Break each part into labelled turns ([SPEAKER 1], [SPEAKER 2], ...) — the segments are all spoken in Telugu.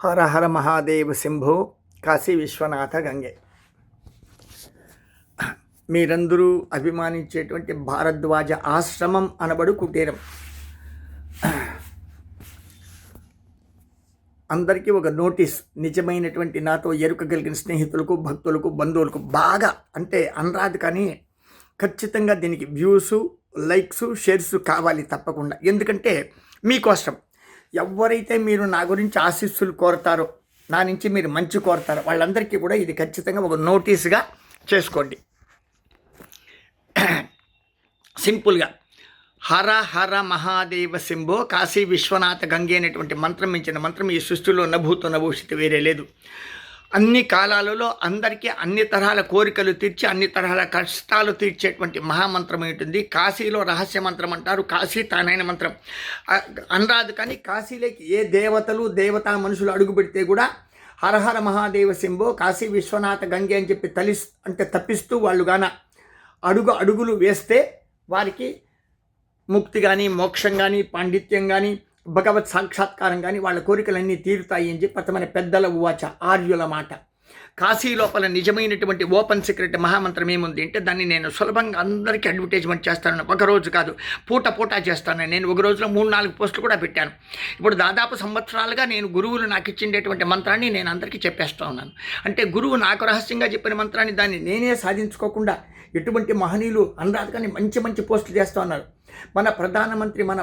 [SPEAKER 1] హర హర మహాదేవ శంభో కాశీ విశ్వనాథ గంగే. మీరందరూ అభిమానించేటువంటి భారద్వాజ ఆశ్రమం అనబడు కుటీరం. అందరికీ ఒక నోటీస్ నిజమైనటువంటి నాతో ఎరుక కలిగిన స్నేహితులకు భక్తులకు బంధువులకు బాగా అంటే అనరాదు కానీ ఖచ్చితంగా దీనికి వ్యూస్ లైక్స్ షేర్స్ కావాలి తప్పకుండా. ఎందుకంటే మీకోసం ఎవరైతే మీరు నా గురించి ఆశీస్సులు కోరతారో నా నుంచి మీరు మంచి కోరతారో వాళ్ళందరికీ కూడా ఇది ఖచ్చితంగా ఒక నోటీస్గా చేసుకోండి. సింపుల్గా హర హర మహాదేవ శంభో కాశీ విశ్వనాథ గంగే అనేటువంటి మంత్రం మించిన మంత్రం ఈ సృష్టిలో నభూతో నభూషిత వేరే లేదు. అన్ని కాలాలలో అందరికీ అన్ని తరహాల కోరికలు తీర్చి అన్ని తరహాల కష్టాలు తీర్చేటువంటి మహామంత్రం ఏంటుంది? కాశీలో రహస్య మంత్రం అంటారు. కాశీ తానైన మంత్రం. అనరాదు కానీ కాశీలోకి ఏ దేవతలు దేవతా మనుషులు అడుగు పెడితే కూడా హరహర మహాదేవ శంభో కాశీ విశ్వనాథ గంగే అని చెప్పి తలి అంటే తప్పిస్తూ వాళ్ళు గాన అడుగు అడుగులు వేస్తే వారికి ముక్తి కానీ మోక్షం కానీ పాండిత్యం కానీ భగవత్ సాక్షాత్కారం కానీ వాళ్ళ కోరికలన్నీ తీరుతాయి అని చెప్పి అతమని పెద్దల ఉవాచ ఆర్యుల మాట. కాశీ లోపల నిజమైనటువంటి ఓపెన్ సీక్రెట్ మహామంత్రం ఏముంది అంటే దాన్ని నేను సులభంగా అందరికీ అడ్వర్టైజ్మెంట్ చేస్తాను. ఒక రోజు కాదు పూట పూట చేస్తాను. నేను ఒక రోజులో మూడు నాలుగు పోస్టులు కూడా పెట్టాను. ఇప్పుడు దాదాపు సంవత్సరాలుగా నేను గురువులు నాకు ఇచ్చిండేటువంటి మంత్రాన్ని నేను అందరికీ చెప్పేస్తూ ఉన్నాను. అంటే గురువు నాకు రహస్యంగా చెప్పిన మంత్రాన్ని దాన్ని నేనే సాధించుకోకుండా ఎటువంటి మహనీయులు అనరాదు కానీ మంచి మంచి పోస్టులు చేస్తూ ఉన్నారు. మన ప్రధానమంత్రి మన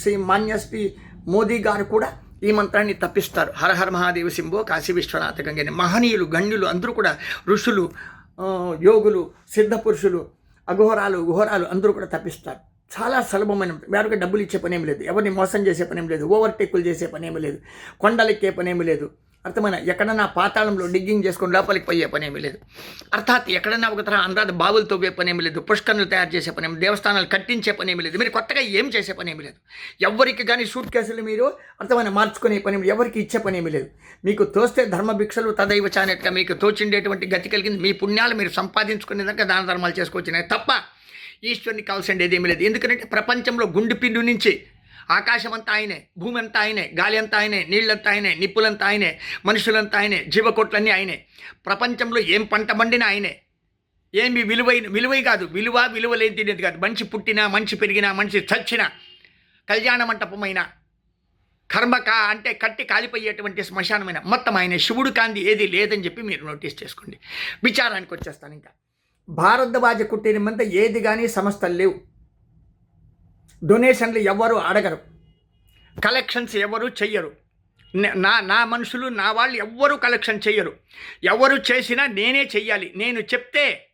[SPEAKER 1] శ్రీ మాన్య శ్రీ మోదీ గారు కూడా ఈ మంత్రాన్ని తప్పిస్తారు. హరహర మహాదేవ శంభో కాశీ విశ్వనాథ గంగని మహనీయులు గణ్యులు అందరూ కూడా ఋషులు యోగులు సిద్ధ పురుషులు అఘోరాలు ఘోరాలు అందరూ కూడా తప్పిస్తారు. చాలా సులభమైన వేరొక డబ్బులు ఇచ్చే పనేమి లేదు. ఎవరిని మోసం చేసే పనేం లేదు. ఓవర్టేకులు చేసే పనేమి లేదు. కొండలెక్కే పనేమి లేదు. అర్థమైన? ఎక్కడన్నా పాతాళంలో డిగ్గింగ్ చేసుకొని లోపలికి పోయే పనేమి లేదు. అర్థాత్ ఎక్కడన్నా ఒక తరహా అనురాధ బావులు తవ్వే పనేమి లేదు. పుష్కర్ణలు తయారు చేసే పనేమి దేవస్థానాలు కట్టించే పనేమి లేదు. మీరు కొత్తగా ఏం చేసే పనేమి లేదు. ఎవరికి కానీ సూట్ కేసులు మీరు అర్థమైన మార్చుకునే పని ఎవరికి ఇచ్చే పనేమి లేదు. మీకు తోస్తే ధర్మ భిక్షలు తదైవ చానట్గా మీకు తోచిండేటువంటి గతి కలిగింది. మీ పుణ్యాలు మీరు సంపాదించుకునే దాకా దాన ధర్మాలు చేసుకొచ్చినాయి తప్ప ఈశ్వరుని కావాల్సిండేది ఏమీ లేదు. ఎందుకంటే ప్రపంచంలో గుండు పిండు నుంచి ఆకాశం అంతా ఆయనే భూమి అంతా ఆయనే గాలి అంతా ఆయనే నీళ్ళంతా ఆయనే నిప్పులంతా ఆయనే మనుషులంతా ఆయనే జీవకోట్లన్నీ ఆయనే. ప్రపంచంలో ఏం పంట పండినా ఆయనే. ఏమి విలువైన విలువై కాదు. విలువ విలువ లేని తినేది కాదు. మనిషి పుట్టినా మనిషి పెరిగినా మనిషి చచ్చినా కళ్యాణ మంటపమైన కర్మక అంటే కట్టి కాలిపోయేటువంటి శ్మశానమైన మొత్తం ఆయన. శివుడు కాంది ఏది లేదని చెప్పి మీరు నోటీస్ చేసుకోండి. విచారానికి వచ్చేస్తాను ఇంకా. భారద్వాజ కుట్టిన మంత ఏది కానీ సంస్థలు లేవు. డొనేషన్లు ఎవరు అడగరు. కలెక్షన్స్ ఎవరు చెయ్యరు. నా నా మనుషులు నా వాళ్ళు ఎవ్వరూ కలెక్షన్ చెయ్యరు. ఎవరు చేసినా నేనే చెయ్యాలి. నేను చెప్తే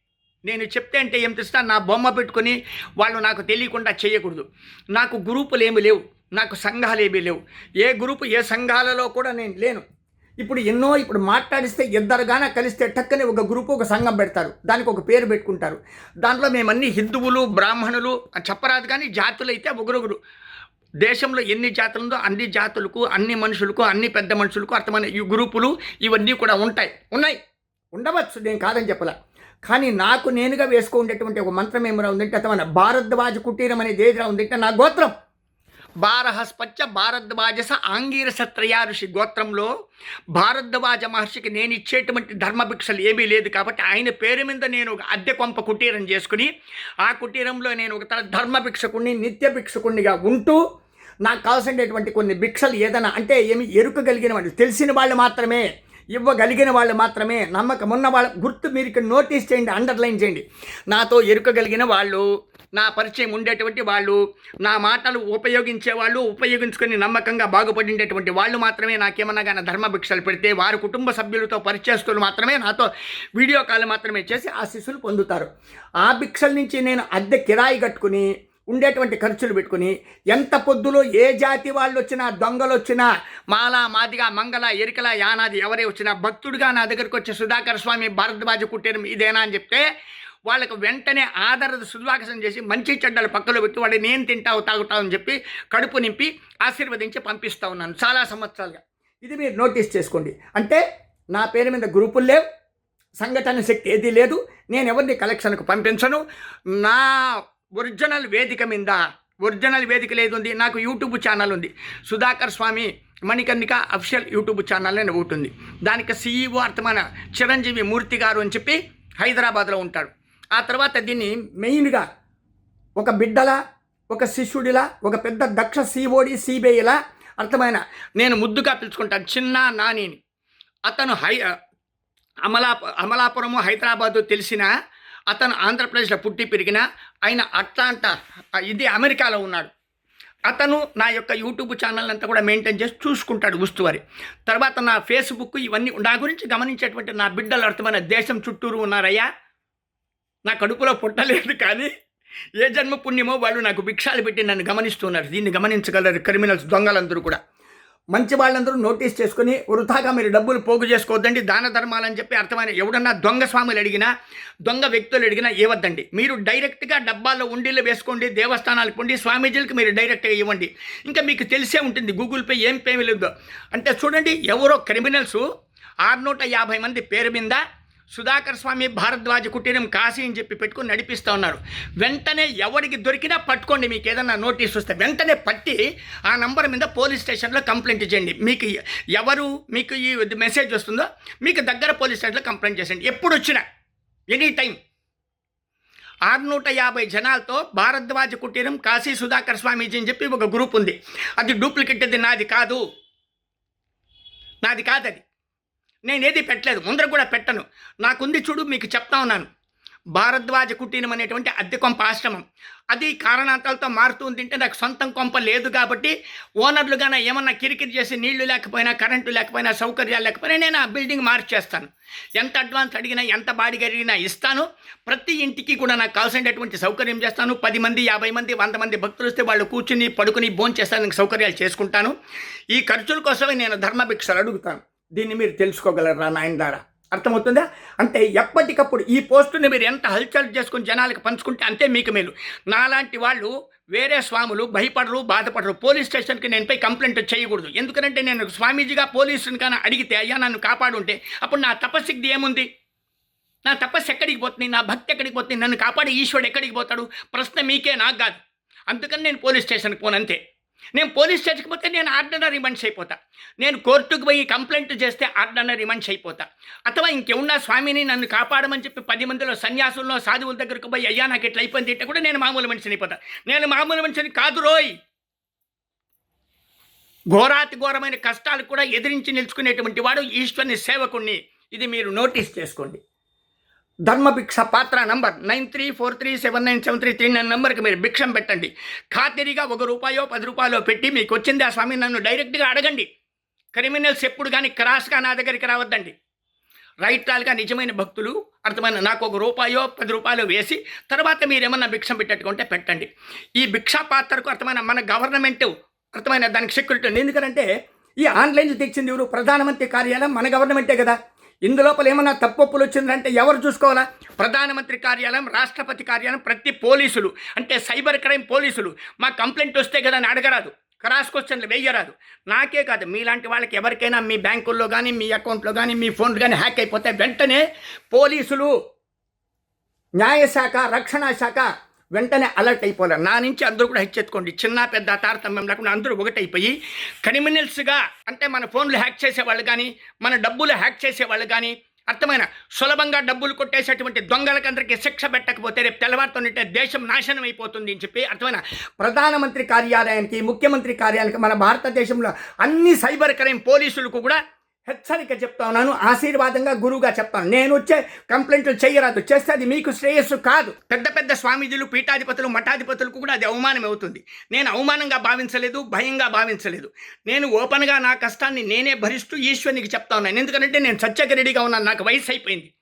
[SPEAKER 1] నేను చెప్తే అంటే ఏం తెస్తా నా బొమ్మ పెట్టుకొని వాళ్ళు నాకు తెలియకుండా చేయకూడదు నాకు గ్రూపులు ఏమి లేవు. నాకు సంఘాలు ఏమీ లేవు. ఏ గ్రూపు ఏ సంఘాలలో కూడా నేను లేను. ఇప్పుడు ఎన్నో ఇప్పుడు మాట్లాడిస్తే ఇద్దరుగాన కలిస్తే టక్కని ఒక గ్రూపు ఒక సంఘం పెడతారు. దానికి ఒక పేరు పెట్టుకుంటారు. దాంట్లో మేమన్నీ హిందువులు బ్రాహ్మణులు చెప్పరాదు కానీ జాతులు అయితే ఒకరొకరు. దేశంలో ఎన్ని జాతులు ఉందో అన్ని జాతులకు అన్ని మనుషులకు అన్ని పెద్ద మనుషులకు అర్థమైన ఈ గ్రూపులు ఇవన్నీ కూడా ఉంటాయి. ఉన్నాయి. ఉండవచ్చు. నేను కాదని చెప్పలే. కానీ నాకు నేనుగా వేసుకునేటువంటి ఒక మంత్రం ఏమైనా ఉందంటే అర్థమైన భారద్వాజ కుటీరం అనేది ఏదిరా ఉందంటే నా గోత్రం. బారహస్పత్య భారద్వాజస ఆంగీరసత్రయా ఋషి గోత్రంలో భారద్వాజ మహర్షికి నేను ఇచ్చేటువంటి ధర్మభిక్షలు ఏమీ లేదు కాబట్టి ఆయన పేరు మీద నేను ఒక అద్దె కొంప కుటీరం చేసుకుని ఆ కుటీరంలో నేను ఒక తన ధర్మభిక్షకుణ్ణి నిత్య భిక్షకుణ్ణిగా ఉంటూ నాకు కావాల్సినటువంటి కొన్ని భిక్షలు ఏదైనా అంటే ఏమి ఎరుకగలిగిన వాళ్ళు తెలిసిన వాళ్ళు మాత్రమే ఇవ్వగలిగిన వాళ్ళు మాత్రమే నమ్మకం ఉన్న వాళ్ళ గుర్తు మీరు నోటీస్ చేయండి అండర్లైన్ చేయండి. నాతో ఎరుకగలిగిన వాళ్ళు నా పరిచయం ఉండేటువంటి వాళ్ళు నా మాటలు ఉపయోగించే వాళ్ళు ఉపయోగించుకొని నమ్మకంగా బాగుపడినటువంటి వాళ్ళు మాత్రమే. నాకేమన్నా కానీ ధర్మభిక్షలు పెడితే వారి కుటుంబ సభ్యులతో పరిచయస్తులు మాత్రమే నాతో వీడియో కాల్ మాత్రమే చేసి ఆశీస్సులు పొందుతారు. ఆ భిక్షల నుంచి నేను అద్దె కిరాయి కట్టుకుని ఉండేటువంటి ఖర్చులు పెట్టుకుని ఎంత పొద్దులో ఏ జాతి వాళ్ళు వచ్చినా దొంగలు వచ్చినా మాల మాదిగా మంగళ ఎరికల యానాది ఎవరే వచ్చినా భక్తుడిగా నా దగ్గరకు వచ్చే సుధాకర్ స్వామి భారద్వాజ కుటీరం ఇదేనా అని చెప్తే వాళ్ళకు వెంటనే ఆదర సుద్వాకసం చేసి మంచి చెడ్డలు పక్కలో పెట్టి వాడు నేను తింటావు తాగుతావు అని చెప్పి కడుపు నింపి ఆశీర్వదించి పంపిస్తూ ఉన్నాను చాలా సంవత్సరాలుగా. ఇది మీరు నోటీస్ చేసుకోండి. అంటే నా పేరు మీద గ్రూపులు లేవు సంఘటన శక్తి ఏదీ లేదు నేను ఎవరిని కలెక్షన్కు పంపించను. నా ఒరిజినల్ వేదిక మీద ఒరిజినల్ వేదిక లేదు ఉంది? నాకు యూట్యూబ్ ఛానల్ ఉంది. Sudhakar Swami Manikarnika official YouTube channel అని ఒకటి ఉంది. దానికి సీఈఓ అర్థమైన చిరంజీవి మూర్తి గారు అని చెప్పి హైదరాబాద్లో ఉంటాడు. ఆ తర్వాత దీన్ని మెయిన్గా ఒక బిడ్డలా ఒక శిష్యుడిలా ఒక పెద్ద దక్ష సిఓడి సిబిఐలా అర్థమైన నేను ముద్దుగా పిలుచుకుంటాను. చిన్న నానిని. అతను హై అమలా అమలాపురము హైదరాబాదు తెలిసిన అతను ఆంధ్రప్రదేశ్లో పుట్టి పెరిగిన ఆయన అట్లాంటా ఇది అమెరికాలో ఉన్నాడు. అతను నా యొక్క యూట్యూబ్ ఛానల్ అంతా కూడా మెయింటైన్ చేసి చూసుకుంటాడు ఉస్తువారి. తర్వాత నా ఫేస్బుక్ ఇవన్నీ నా గురించి గమనించేటువంటి నా బిడ్డలు అర్థమైన దేశం చుట్టూరు ఉన్నారయ్యా. నా కడుపులో పుట్టలేదు కానీ ఏ జన్మ పుణ్యమో వాళ్ళు నాకు భిక్షాలు పెట్టి నన్ను గమనిస్తున్నారు. దీన్ని గమనించగలరు క్రిమినల్స్ దొంగలందరూ కూడా. మంచి వాళ్ళందరూ నోటీస్ చేసుకుని వృధాగా మీరు డబ్బులు పోగు చేసుకోవద్దండి దాన ధర్మాలని చెప్పి అర్థమైన ఎవడన్నా దొంగ స్వాములు అడిగినా దొంగ వ్యక్తులు అడిగినా ఇవ్వద్దండి మీరు డైరెక్ట్గా డబ్బాల్లో ఉండిళ్ళు వేసుకోండి దేవస్థానాలకు ఉండి స్వామీజీలకు మీరు డైరెక్ట్గా ఇవ్వండి. ఇంకా మీకు తెలిసే ఉంటుంది గూగుల్ పే ఏం పే లేదో. అంటే చూడండి ఎవరో క్రిమినల్స్ ఆరునూట యాభై మంది పేరు మీద సుధాకర్ స్వామి భారద్వాజ కుటీరం కాశీ అని చెప్పి పెట్టుకుని నడిపిస్తూ ఉన్నారు. వెంటనే ఎవరికి దొరికినా పట్టుకోండి మీకు ఏదన్నా నోటీస్ వస్తే. వెంటనే పట్టి ఆ నంబర్ మీద పోలీస్ స్టేషన్లో కంప్లైంట్ చేయండి మీకు ఎవరు మీకు ఈ మెసేజ్ వస్తుందో మీకు దగ్గర పోలీస్ స్టేషన్లో కంప్లైంట్ చేసేయండి. ఎప్పుడు వచ్చినా ఎనీ టైం ఆరునూట యాభై జనాలతో భారద్వాజ కుటీరం కాశీ సుధాకర్ స్వామీజీ అని చెప్పి ఒక గ్రూప్ ఉంది. అది డూప్లికేట్ అది నాది కాదు. నాది కాదు నేనేది పెట్టలేదు ముందర కూడా పెట్టను. నాకుంది చూడు మీకు చెప్తా ఉన్నాను. భారద్వాజ కుటీరం అనేటువంటి అద్దె కొంప ఆశ్రమం. అది కారణాంతాలతో మారుతూ ఉందంటే నాకు సొంతం కొంప లేదు కాబట్టి ఓనర్లుగానే ఏమన్నా కిరికిరి చేసి నీళ్ళు లేకపోయినా కరెంటు లేకపోయినా సౌకర్యాలు లేకపోయినా నేను ఆ బిల్డింగ్ మార్చేస్తాను. ఎంత అడ్వాన్స్ అడిగినా ఎంత బాడీ అడిగినా ఇస్తాను. ప్రతి ఇంటికి కూడా నాకు కావాల్సినటువంటి సౌకర్యం చేస్తాను. పది మంది యాభై మంది వంద మంది భక్తులు వస్తే వాళ్ళు కూర్చుని పడుకుని భోంచేస్తాను సౌకర్యాలు చేసుకుంటాను. ఈ ఖర్చుల కోసమే నేను ధర్మభిక్షలు అడుగుతాను. దీన్ని మీరు తెలుసుకోగలరా నాయన ద్వారా అర్థమవుతుందా? అంటే ఎప్పటికప్పుడు ఈ పోస్టుని మీరు ఎంత హల్చల్ చేసుకుని జనాలకు పంచుకుంటే అంతే మీకు మేలు. నాలాంటి వాళ్ళు వేరే స్వాములు భయపడరు బాధపడరు. పోలీస్ స్టేషన్కి నేను పోయి కంప్లైంట్ చేయకూడదు. ఎందుకంటే నేను స్వామీజీగా పోలీసుని కానీ అడిగితే అయ్యా నన్ను కాపాడుంటే అప్పుడు నా తపస్సుకి ఏముంది? నా తపస్సు ఎక్కడికి పోతుంది? నా భక్తి ఎక్కడికి పోతుంది? నన్ను కాపాడే ఈశ్వరుడు ఎక్కడికి పోతాడు? ప్రశ్న మీకే నాకు కాదు. అందుకని నేను పోలీస్ స్టేషన్కి పోను అంతే. నేను పోలీస్ స్టేషన్కి పోతే నేను ఆర్డినరీ రిమండ్స్ అయిపోతా నేను కోర్టుకు పోయి కంప్లైంట్ చేస్తే ఆర్డినరీ రిమండ్స్ అయిపోతా అథవా ఇంకేమున్నా స్వామిని నన్ను కాపాడమని చెప్పి పది మందిలో సన్యాసుల్లో సాధువుల దగ్గరకు పోయి అయ్యా నాకు ఇట్లా అయిపోయింది అంటే కూడా నేను మామూలు మనిషిని అయిపోతా. నేను మామూలు మనిషిని కాదు రోయ్. ఘోరాతి ఘోరమైన కష్టాలు కూడా ఎదిరించి నిలుచుకునేటువంటి వాడు ఈశ్వరుని సేవకుణ్ణి. ఇది మీరు నోటీస్ చేసుకోండి. ధర్మభిక్ష పాత్ర number nine three four three seven nine seven three three nine నెంబర్కి మీరు భిక్షం పెట్టండి. ఖాతిరిగా ఒక రూపాయో పది రూపాయలో పెట్టి మీకు వచ్చింది ఆ స్వామి నన్ను డైరెక్ట్గా అడగండి. క్రిమినల్స్ ఎప్పుడు కానీ క్రాస్గా నా దగ్గరికి రావద్దండి. రైట్రాలుగా నిజమైన భక్తులు అర్థమైన నాకు ఒక రూపాయో పది రూపాయలు వేసి తర్వాత మీరు ఏమన్నా భిక్షం పెట్టేట్టుకుంటే పెట్టండి. ఈ భిక్షా పాత్రకు అర్థమైన మన గవర్నమెంట్ అర్థమైన దానికి సెక్యూరిటీ ఉంది. ఎందుకంటే ఈ ఆన్లైన్ తెచ్చింది ఎవరు? ప్రధానమంత్రి కార్యాలయం మన గవర్నమెంటే కదా. ఇందులోపల ఏమన్నా తప్పొప్పులు వచ్చిందంటే ఎవరు చూసుకోవాలా? ప్రధానమంత్రి కార్యాలయం రాష్ట్రపతి కార్యాలయం ప్రతి పోలీసులు. అంటే సైబర్ క్రైమ్ పోలీసులు. మా కంప్లైంట్ వస్తే కదా అని అడగరాదు. క్రాస్ క్వశ్చన్లు వేయరాదు. నాకే కాదు మీలాంటి వాళ్ళకి ఎవరికైనా మీ బ్యాంకుల్లో కానీ మీ అకౌంట్లో కానీ మీ ఫోన్ కానీ హ్యాక్ అయిపోతే వెంటనే పోలీసులు న్యాయశాఖ రక్షణ శాఖ వెంటనే అలర్ట్ అయిపోలేరు నా నుంచి అందరూ కూడా హెచ్చెత్తుకోండి చిన్న పెద్ద తారతమ్యం లేకుండా అందరూ ఒకటైపోయి క్రిమినల్స్గా అంటే మన ఫోన్లు హ్యాక్ చేసేవాళ్ళు కానీ మన డబ్బులు హ్యాక్ చేసేవాళ్ళు కానీ అర్థమైన సులభంగా డబ్బులు కొట్టేసేటువంటి దొంగలకందరికీ శిక్ష పెట్టకపోతే రేపు తెల్లవారుతోనే దేశం నాశనం అయిపోతుంది అని చెప్పి అర్థమైన ప్రధానమంత్రి కార్యాలయానికి ముఖ్యమంత్రి కార్యాలయానికి మన భారతదేశంలో అన్ని సైబర్ క్రైమ్ పోలీసులకు కూడా హెచ్చరిక చెప్తా ఉన్నాను ఆశీర్వాదంగా గురువుగా చెప్తాను. నేను వచ్చే కంప్లైంట్లు చేయరాదు చేస్తే అది మీకు శ్రేయస్సు కాదు. పెద్ద పెద్ద స్వామీజీలు పీఠాధిపతులు మఠాధిపతులకు కూడా అది అవమానం అవుతుంది. నేను అవమానంగా భావించలేదు భయంగా భావించలేదు. నేను ఓపెన్గా నా కష్టాన్ని నేనే భరిస్తూ ఈశ్వరునికి చెప్తా ఉన్నాను ఎందుకంటే నేను సత్యక రెడీగా ఉన్నాను. నాకు వయసు అయిపోయింది.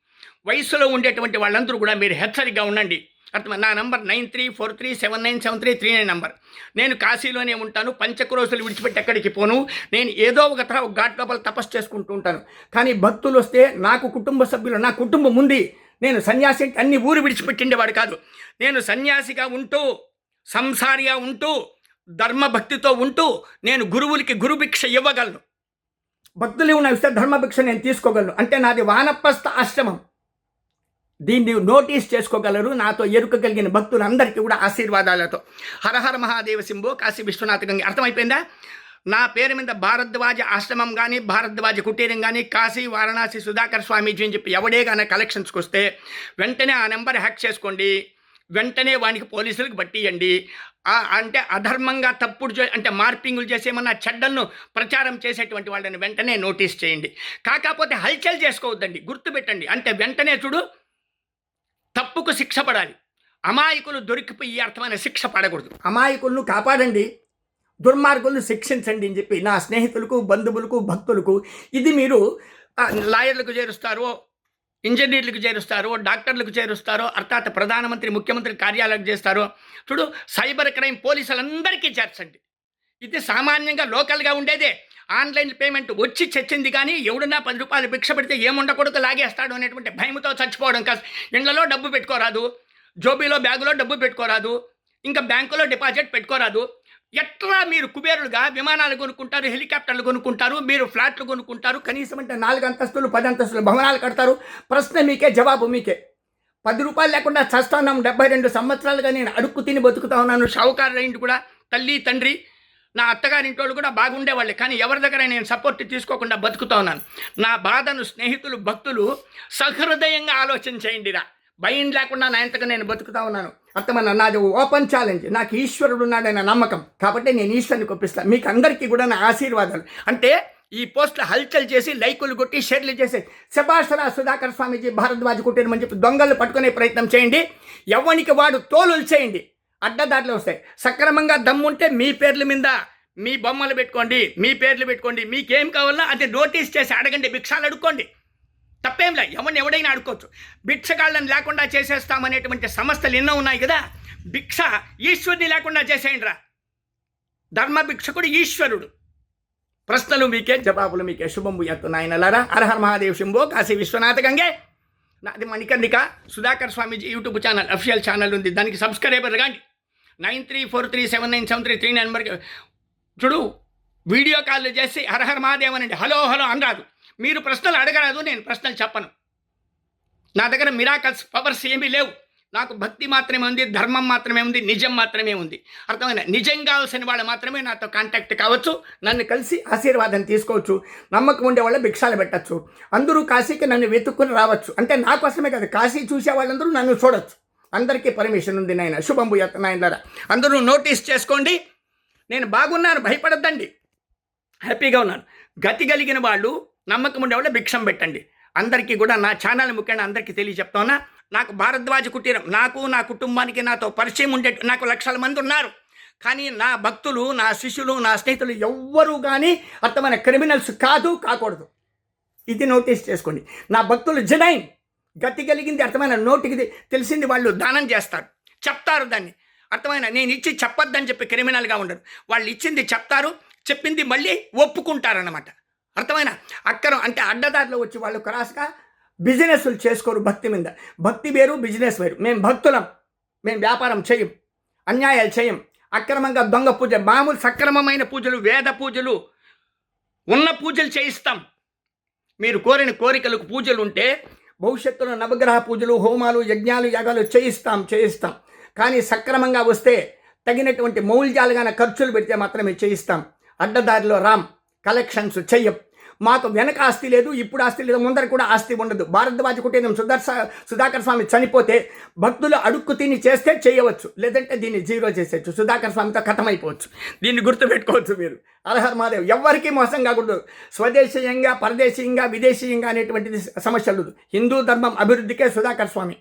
[SPEAKER 1] వయసులో ఉండేటువంటి వాళ్ళందరూ కూడా మీరు హెచ్చరికగా ఉండండి. అర్థం నా number nine three four three seven nine seven three three nine number. నేను కాశీలోనే ఉంటాను పంచక్రోసులు విడిచిపెట్టి ఎక్కడికి పోను. నేను ఏదో ఒక తర ఒక ఘాట్ లోపల తపస్సు చేసుకుంటూ ఉంటాను. కానీ భక్తులు వస్తే నాకు కుటుంబ సభ్యులు నా కుటుంబం ఉంది. నేను సన్యాసి అన్ని ఊరు విడిచిపెట్టిండేవాడు కాదు. నేను సన్యాసిగా ఉంటూ సంసారిగా ఉంటూ ధర్మభక్తితో ఉంటూ నేను గురువులకి గురుభిక్ష ఇవ్వగలను. భక్తులు ఉన్న ఇస్తే ధర్మభిక్ష నేను తీసుకోగలను. అంటే నాది వానప్రస్థ ఆశ్రమం. దీన్ని నోటీస్ చేసుకోగలరు. నాతో ఎరుక కలిగిన భక్తులందరికీ కూడా ఆశీర్వాదాలతో. హరహర మహాదేవ సింబు కాశీ విశ్వనాథ గంగి. అర్థమైపోయిందా? నా పేరు మీద భారద్వాజ ఆశ్రమం కానీ భారద్వాజ కుటీరం కానీ కాశీ వారణాసి సుధాకర్ స్వామీజీ అని చెప్పి ఎవడే కానీ కలెక్షన్స్కి వస్తే వెంటనే ఆ నెంబర్ హ్యాక్ చేసుకోండి. వెంటనే వానికి పోలీసులకు పట్టియండి. అంటే అధర్మంగా తప్పుడు చే- అంటే మార్పింగులు చేసేమన్నా చెడ్డలను ప్రచారం చేసేటువంటి వాళ్ళని వెంటనే నోటీస్ చేయండి. కాకపోతే హల్చల్ చేసుకోవద్దండి. గుర్తుపెట్టండి. అంటే వెంటనే చూడు తప్పుకు శిక్ష పడాలి. అమాయకులు దొరికిపోయి ఈ అర్థమైన శిక్ష పడకూడదు. అమాయకులను కాపాడండి. దుర్మార్గులను శిక్షించండి అని చెప్పి నా స్నేహితులకు బంధువులకు భక్తులకు ఇది మీరు లాయర్లకు చేరుస్తారో ఇంజనీర్లకు చేరుస్తారో డాక్టర్లకు చేరుస్తారో అర్థాత్ ప్రధానమంత్రి ముఖ్యమంత్రి కార్యాలయాలకు చేస్తారో చూడు సైబర్ క్రైమ్ పోలీసులందరికీ చేర్చండి. ఇది సామాన్యంగా లోకల్గా ఉండేదే. ఆన్లైన్ పేమెంట్ వచ్చి చచ్చింది కానీ ఎవడన్నా పది రూపాయలు భిక్ష పెడితే ఏముండకూడదు లాగేస్తాడు అనేటువంటి భయంతో చచ్చిపోవడం కాదు. ఇండ్లలో డబ్బు పెట్టుకోరాదు. జోబీలో బ్యాగులో డబ్బు పెట్టుకోరాదు. ఇంకా బ్యాంకులో డిపాజిట్ పెట్టుకోరాదు. ఎట్లా మీరు కుబేరులుగా విమానాలు కొనుక్కుంటారు హెలికాప్టర్లు కొనుక్కుంటారు మీరు ఫ్లాట్లు కొనుక్కుంటారు కనీసం అంటే నాలుగు అంతస్తులు పది అంతస్తులు భవనాలు కడతారు? ప్రశ్న మీకే జవాబు మీకే. పది రూపాయలు లేకుండా చస్తున్నాం డెబ్బై రెండు సంవత్సరాలుగా నేను అడుక్కు తిని బతుకుతా ఉన్నాను. షావుకారు ఇంటి కూడా. తల్లి తండ్రి నా అత్తగారి వాళ్ళు కూడా బాగుండేవాళ్ళే కానీ ఎవరి దగ్గర నేను సపోర్ట్ తీసుకోకుండా బతుకుతా ఉన్నాను. నా బాధను స్నేహితులు భక్తులు సహృదయంగా ఆలోచన చేయండిరా భయం లేకుండా నా ఎంతగా నేను బతుకుతా ఉన్నాను. అర్థమన్నా నాది ఓపెన్ ఛాలెంజ్ నాకు ఈశ్వరుడు ఉన్నాడనే నమ్మకం. కాబట్టి నేను ఈశ్వరుని కొప్పిస్తాను మీకు అందరికీ కూడా నా ఆశీర్వాదాలు. అంటే ఈ పోస్టులు హల్చల్ చేసి లైకులు కొట్టి షేర్లు చేసి శభాషరా సుధాకర్ స్వామీజీ భారద్వాజ్ కుట్టినమని చెప్పి దొంగలు పట్టుకునే ప్రయత్నం చేయండి. ఎవరికి వాడు తోలులు చేయండి. అడ్డదారులు వస్తాయి. సక్రమంగా దమ్ముంటే మీ పేర్ల మీద మీ బొమ్మలు పెట్టుకోండి మీ పేర్లు పెట్టుకోండి మీకేం కావాలన్నా అది నోటీస్ చేసి అడగండి భిక్షాలు అడుక్కోండి. తప్పేం లే ఎవరిని ఎవడైనా అడుకోవచ్చు భిక్షకాళ్ళని లేకుండా చేసేస్తామనేటువంటి సంస్థలు ఎన్నో ఉన్నాయి కదా. భిక్ష ఈశ్వరుని లేకుండా చేసేయండి రా. ధర్మ భిక్షకుడు ఈశ్వరుడు. ప్రశ్నలు మీకే జవాబులు మీకే. శుభంబు ఎత్తు నాయనలారా. అర్హర్ మహాదేవ్ శంభో కాశీ విశ్వనాథ గంగే. నాది Manikarnika Sudhakar Swamiji YouTube channel official channel ఉంది. దానికి సబ్స్క్రైబర్ కాండి. Nine three four three seven nine seven three three nine నెంబర్కి చూడు వీడియో కాల్ చేసి హరహర్ మహాదేవ్ అనండి హలో హలో అనరాదు మీరు ప్రశ్నలు అడగరాదు నేను ప్రశ్నలు చెప్పను. నా దగ్గర మిరాకల్స్ పవర్స్ ఏమీ లేవు. నాకు భక్తి మాత్రమే ఉంది ధర్మం మాత్రమే ఉంది నిజం మాత్రమే ఉంది. అర్థమైన నిజం కావాల్సిన వాళ్ళు మాత్రమే నాతో కాంటాక్ట్ కావచ్చు నన్ను కలిసి ఆశీర్వాదం తీసుకోవచ్చు నమ్మకం ఉండే వాళ్ళు భిక్షాలు పెట్టచ్చు. అందరూ కాశీకి నన్ను వెతుక్కుని రావచ్చు. అంటే నా కోసమే కదా కాశీ చూసే వాళ్ళందరూ నన్ను చూడొచ్చు. అందరికీ పర్మిషన్ ఉంది నాయన. శుభంబు ఎత్త నాయన అందరూ నోటీస్ చేసుకోండి. నేను బాగున్నాను భయపడద్దండి. హ్యాపీగా ఉన్నాను. గతి కలిగిన వాళ్ళు నమ్మకం ఉండేవాళ్ళు భిక్షం పెట్టండి. అందరికీ కూడా నా ఛానల్ ముఖ్యంగా అందరికీ తెలియజెప్తానా నాకు భారద్వాజ కుటీరం నాకు నా కుటుంబానికి నాతో పరిచయం ఉండే నాకు లక్షల మంది ఉన్నారు. కానీ నా భక్తులు నా శిష్యులు నా స్నేహితులు ఎవ్వరూ కానీ అర్థమైన క్రిమినల్స్ కాదు కాకూడదు. ఇది నోటీస్ చేసుకోండి. నా భక్తులు జనైన్. గతి కలిగింది అర్థమైన నోటికి తెలిసింది వాళ్ళు దానం చేస్తారు. చెప్తారు దాన్ని. అర్థమైన నేను ఇచ్చి చెప్పొద్దని చెప్పి క్రిమినల్గా ఉండరు. వాళ్ళు ఇచ్చింది చెప్తారు చెప్పింది మళ్ళీ ఒప్పుకుంటారన్నమాట. అర్థమైన? అక్కడ అంటే అడ్డదారిలో వచ్చి వాళ్ళు క్రాస్గా బిజినెస్లు చేసుకోరు భక్తి మీద. భక్తి వేరు బిజినెస్ వేరు. మేము భక్తులం. మేము వ్యాపారం చేయం. అన్యాయాలు చేయం. అక్రమంగా దొంగ పూజ మామూలు సక్రమమైన పూజలు వేద పూజలు ఉన్న పూజలు చేయిస్తాం. మీరు కోరిన కోరికలకు పూజలు ఉంటే భవిష్యత్తులో నవగ్రహ పూజలు హోమాలు యజ్ఞాలు యాగాలు చేయిస్తాం చేయిస్తాం. కానీ సక్రమంగా వస్తే తగినటువంటి మౌల్యాలుగాన ఖర్చులు పెడితే మాత్రమే చేయిస్తాం. అడ్డదారిలో రామ్ కలెక్షన్స్ చెయ్యం. మాకు వెనక ఆస్తి లేదు ఇప్పుడు ఆస్తి లేదు ముందర కూడా ఆస్తి ఉండదు. భారద్వాజ కుటుంబం సుదర్శ సుధాకర్ స్వామి చనిపోతే భక్తులు అడుక్కు తిని చేస్తే చేయవచ్చు. లేదంటే దీన్ని జీరో చేసేయచ్చు. సుధాకర్ స్వామితో కథమైపోవచ్చు. దీన్ని గుర్తుపెట్టుకోవచ్చు మీరు. అలహర్ మహాదేవ్ ఎవరికీ మోసం కాకూడదు. స్వదేశీయంగా పరదేశీయంగా విదేశీయంగా అనేటువంటిది సమస్య లేదు. హిందూ ధర్మం అభివృద్ధికే సుధాకర్ స్వామి.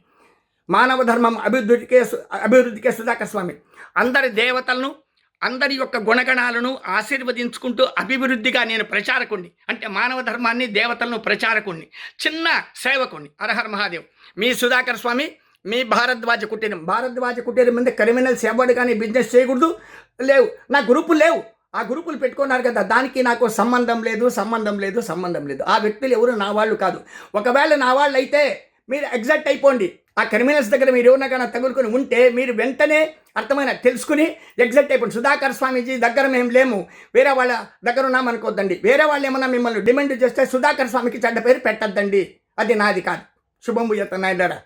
[SPEAKER 1] మానవ ధర్మం అభివృద్ధికే అభివృద్ధికే సుధాకర్ స్వామి. అందరి దేవతలను అందరి యొక్క గుణగణాలను ఆశీర్వదించుకుంటూ అభివృద్ధిగా నేను ప్రచారకుణ్ణి. అంటే మానవ ధర్మాన్ని దేవతలను ప్రచారకుణ్ణి. చిన్న సేవకుణ్ణి. అరహర్ మహాదేవ్. మీ సుధాకర్ స్వామి మీ భారద్వాజ కుటీరం. భారద్వాజ కుటీరం మీద క్రిమినల్స్ ఎవడు కానీ బిజినెస్ చేయకూడదు. లేవు. నా గ్రూపులు లేవు. ఆ గ్రూపులు పెట్టుకున్నారు కదా దానికి నాకు సంబంధం లేదు సంబంధం లేదు సంబంధం లేదు. ఆ వ్యక్తులు ఎవరు నా వాళ్ళు కాదు. ఒకవేళ నా వాళ్ళు అయితే మీరు ఎగ్జాక్ట్ అయిపోండి. ఆ క్రిమినల్స్ దగ్గర మీరు ఎవరినా కానీ తగులుకొని ఉంటే మీరు వెంటనే అర్థమైన తెలుసుకుని ఎగ్జాక్ట్ అయిపోండి. సుధాకర్ స్వామీజీ దగ్గర మేము లేము. వేరే వాళ్ళ దగ్గర ఉన్నామనుకోద్దండి వేరే వాళ్ళు ఏమన్నా మిమ్మల్ని డిమాండ్ చేస్తే సుధాకర్ స్వామికి చెడ్డ పేరు పెట్టద్దండి. అది నాది కాదు. శుభం యత్న నాయుడారా